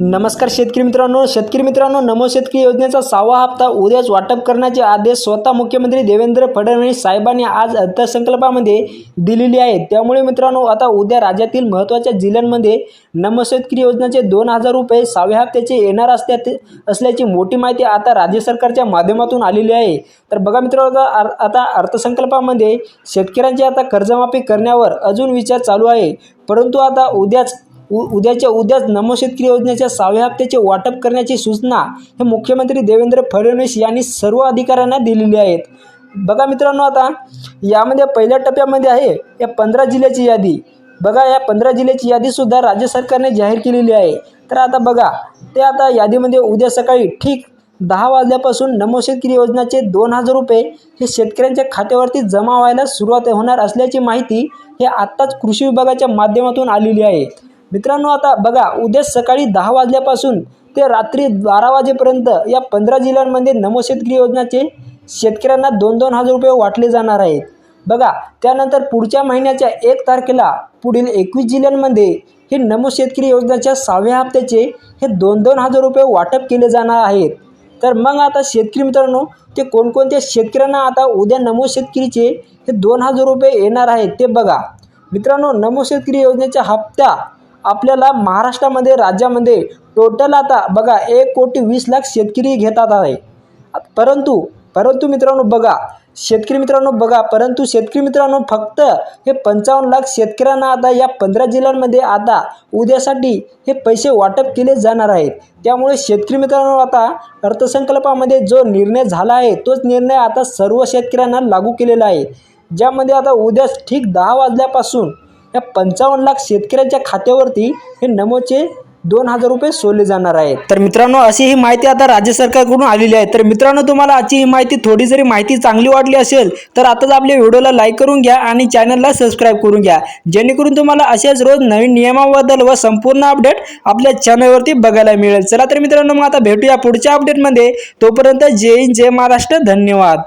नमस्कार शेतकरी मित्रांनो शेतकरी मित्रांनो नमो शेतकरी योजनेचा सहावा हप्ता उद्याच वाटप करण्याचे आदेश स्वतः मुख्यमंत्री देवेंद्र फडणवीस साहेबांनी आज अर्थसंकल्पामध्ये दिलेली आहेत. त्यामुळे मित्रांनो आता उद्या राज्यातील महत्त्वाच्या जिल्ह्यांमध्ये नमो शेतकरी योजनेचे दोन हजार रुपये सहाव्या हप्त्याचे येणार असल्या असल्याची मोठी माहिती आता राज्य सरकारच्या माध्यमातून आलेली आहे. तर बघा मित्रांनो आता आता अर्थसंकल्पामध्ये शेतकऱ्यांची आता कर्जमाफी करण्यावर अजून विचार चालू आहे. परंतु आता उद्याच उ उद्याच्या उद्याच नमो शेतकरी योजनेच्या सहाव्या हप्त्याचे वाटप करण्याची सूचना हे मुख्यमंत्री देवेंद्र फडणवीस यांनी सर्व अधिकाऱ्यांना दिलेली आहेत. बघा मित्रांनो आता यामध्ये पहिल्या टप्प्यामध्ये आहे या पंधरा जिल्ह्याची यादी. बघा या पंधरा जिल्ह्याची यादीसुद्धा राज्य सरकारने जाहीर केलेली आहे. तर आता बघा ते आता यादीमध्ये उद्या सकाळी ठीक दहा वाजल्यापासून नमो शेतकरी योजनाचे दोन हजार रुपये हे शेतकऱ्यांच्या खात्यावरती जमा व्हायला सुरुवात होणार असल्याची माहिती हे आत्ताच कृषी विभागाच्या माध्यमातून आलेली आहे. मित्रांनो आता बघा उद्या सकाळी दहा वाजल्यापासून ते रात्री बारा वाजेपर्यंत या पंधरा जिल्ह्यांमध्ये नमोशेतकरी योजनाचे शेतकऱ्यांना दोन दोन हजार रुपये वाटले जाणार आहेत. बघा त्यानंतर पुढच्या महिन्याच्या एक तारखेला पुढील एकवीस जिल्ह्यांमध्ये हे नमो शेतकरी योजनेच्या सहाव्या हप्त्याचे हे दोन दोन हजार रुपये वाटप केले जाणार आहेत. तर मग आता शेतकरी मित्रांनो ते कोणकोणत्या शेतकऱ्यांना आता उद्या नमो शेतकरीचे हे दोन हजार रुपये येणार आहेत ते बघा. मित्रांनो नमो शेतकरी योजनेच्या हप्ता आपल्याला महाराष्ट्रामध्ये राज्यामध्ये टोटल आता बघा एक कोटी वीस लाख शेतकरी घेतात आहे. परंतु परंतु मित्रांनो बघा शेतकरी मित्रांनो बघा परंतु शेतकरी मित्रांनो फक्त हे पंचावन्न लाख शेतकऱ्यांना आता या पंधरा जिल्ह्यांमध्ये आता उद्यासाठी हे पैसे वाटप केले जाणार आहेत. त्यामुळे शेतकरी मित्रांनो आता अर्थसंकल्पामध्ये जो निर्णय झाला आहे तोच निर्णय आता सर्व शेतकऱ्यांना लागू केलेला आहे. ज्यामध्ये आता उद्या ठीक दहा वाजल्यापासून या पंचावन्न लाख शेतकऱ्यांच्या खात्यावरती हे नमोचे दोन हजार रुपये सोडले जाणार आहेत. तर मित्रांनो अशी ही माहिती आता राज्य सरकारकडून आलेली आहे. तर मित्रांनो तुम्हाला आजची ही माहिती थोडी जरी माहिती चांगली वाटली असेल तर आताच आपल्या व्हिडिओला लाईक करून घ्या आणि चॅनलला सबस्क्राईब करून घ्या. जेणेकरून तुम्हाला अशाच रोज नवीन नियमाबद्दल व संपूर्ण अपडेट आपल्या चॅनलवरती बघायला मिळेल. चला तर मित्रांनो मग आता भेटूया पुढच्या अपडेटमध्ये तोपर्यंत जय हिंद जय महाराष्ट्र. धन्यवाद.